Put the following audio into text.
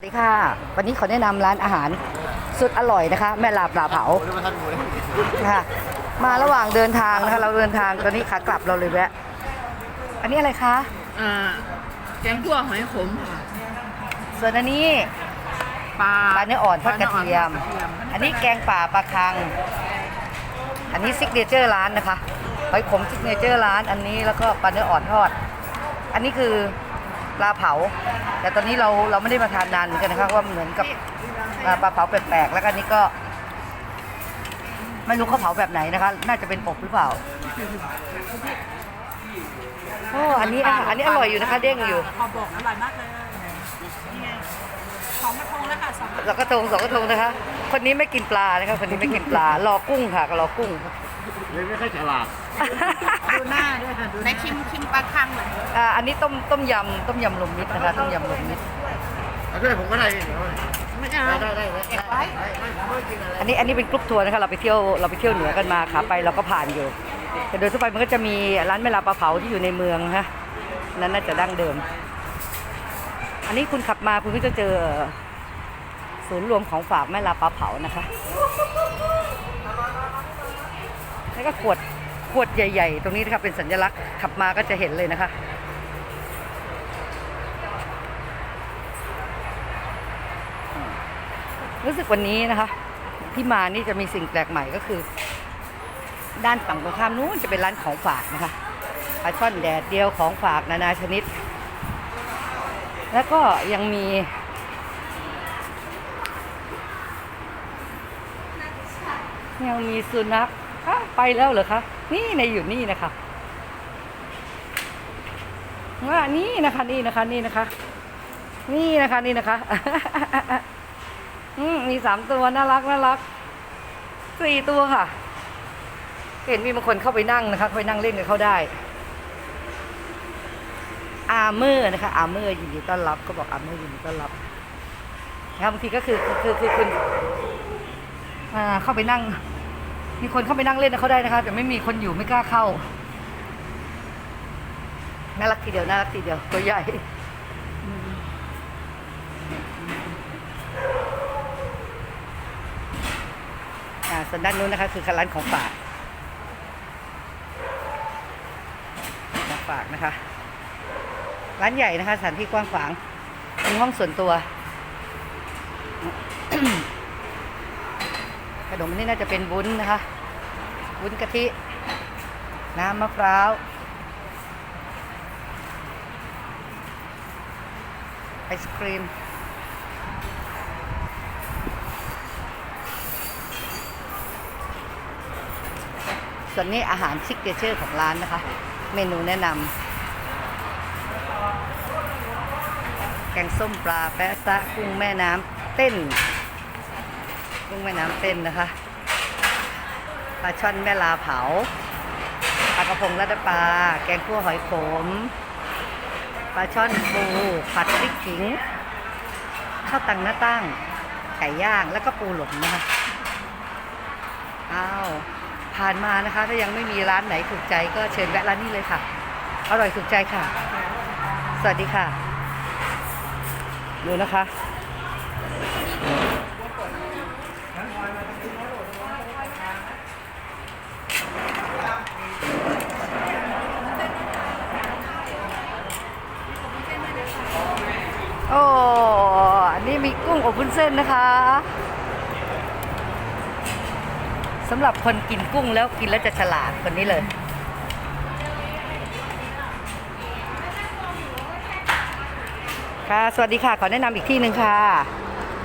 สวัสดีค่ะ วันนี้ขอแนะนำร้านอาหารสุดอร่อยนะคะ แม่ลาปลาเผาโอ้ยมาทันหมูเลยค่ะมาระหว่างเดินทางนะคะ เราเดินทางตอนนี้ขากลับเราเลยแวะอันนี้อะไรคะอ่าแกงคั่วหอยขมค่ะส่วนอันนี้ปลาปลาเนื้ออ่อนทอดกระเทียมปลานื้ออ่อนทอดกระเทียมอันนี้แกงป่าปลาคัง อันนี้ซิกเนเจอร์ร้านนะคะหอยขมซิกเนเจอร์ร้าน อันนี้แล้วก็ปลาเนื้ออ่อนทอด อันนี้คือ ปลาเผา แต่ตอนนี้เราเราไม่ได้มาทานนานเหมือนกันนะคะเพราะว่ามันเหมือนกับอ่าปลาเผาแปลกๆแล้วก็อันนี้ก็ ไม่รู้เขาเผาแบบไหนนะคะ น่าจะเป็นอบหรือเปล่าโอ้อันนี้อาหารอันนี้อร่อยอยู่นะคะเด้งอยู่ขอบอกอร่อยมากเลยนี่ไงสองกระทงแล้วค่ะสองกระทงสองกระทงสองกระทงนะคะ คนนี้ไม่กินปลานะคะคนนี้ไม่กินปลารอกุ้งค่ะรอกุ้งเลยไม่ค่อยฉลาด ดูหน้าด้วยค่ะดูในชิมชิมปลาคังหน่อยอ่าอันนี้ต้มต้มยำต้มยำรวมมิตรนะคะต้มยำรวมมิตรเอาด้วยผมก็ได้นี่เดี๋ยวไม่เอาได้ได้ได้เก็บไว้ไม่ไม่ผมไม่กินอะไรอันนี้อันนี้เป็นกรุ๊ปทัวร์นะคะเราไปเที่ยวเราไปเที่ยวเหนือกันมาขาไปเราก็ผ่านอยู่ แต่โดยทั่วไปมันก็จะมีร้านแม่ลาปลาเผาที่อยู่ในเมืองนะนั่นน่าจะดั้งเดิม อันนี้คุณขับมาคุณก็จะเจอศูนย์รวมของฝากแม่ลาปลาเผานะคะ แล้วก็ขวด ขวดใหญ่ ๆ ตรงนี้นะคะเป็นสัญลักษณ์ขับมาก็จะเห็นเลยนะคะ รู้สึกวันนี้นะคะ ที่มานี่จะมีสิ่งแปลกใหม่ก็คือ ด้านฝั่งตรงข้ามนู้นจะเป็นร้านของฝากนะคะปลาช่อนแดดเดียวของฝากนานาชนิด แล้วก็ยังมียังมีสุนัขอะไปแล้วเหรอคะ นี่ในอยู่นี่นะคะว่านี่นะคะนี่นะคะนี่นะคะ นี่นะคะนี่นะคะอืมีสามตัวน่ารักน่ารักสี่ตัวค่ะ เห็นมีบางคนเข้าไปนั่งนะคะเข้าไปนั่งเล่นกับเขาได้ อาเมอร์นะคะ อาเมอร์ยินดีต้อนรับก็บอกอาเมอร์ยินดีต้อนรับนะครับบางทีก็คือคือคือคุณอ่าเข้าไปนั่ง มีคนเข้าไปนั่งเล่นเขาได้นะคะ แต่ไม่มีคนอยู่ไม่กล้าเข้า น่ารักทีเดียว น่ารักทีเดียว ตัวใหญ่อ่าส่วนด้านนู้นนะคะ คือร้านของฝากของฝากนะคะ ร้านใหญ่นะคะสถานที่กว้างขวางมีห้องส่วนตัว ขนมนี่น่าจะเป็นวุ้นนะคะวุ้นกะทิน้ำมะพร้าวไอศครีมส่วนนี้อาหารซิกเนเจอร์ของร้านนะคะ เมนูแนะนำแกงส้มปลาแปะซะกุ้งแม่น้ำเต้น กุ้งแม่น้ำเต้นนะคะปลาช่อนแม่ลาเผาปลากระพงรัดปลา แกงคั่วหอยขมปลาช่อนปูผัดพริกขิงข้าวตังหน้าตั้ง ไก่ย่างแล้วก็ปูหลนนะคะอ้าวผ่านมานะคะ ถ้ายังไม่มีร้านไหนถูกใจก็เชิญแวะร้านนี้เลยค่ะ อร่อยถูกใจค่ะ สวัสดีค่ะ ดูนะคะ โอ้ อันนี้มี กุ้งอบวุ้นเส้นนะคะสำหรับคนกินกุ้งแล้วกินแล้วจะฉลาดคนนี้เลยค่ะ สวัสดีค่ะ ขอแนะนำอีกที่หนึ่งค่ะ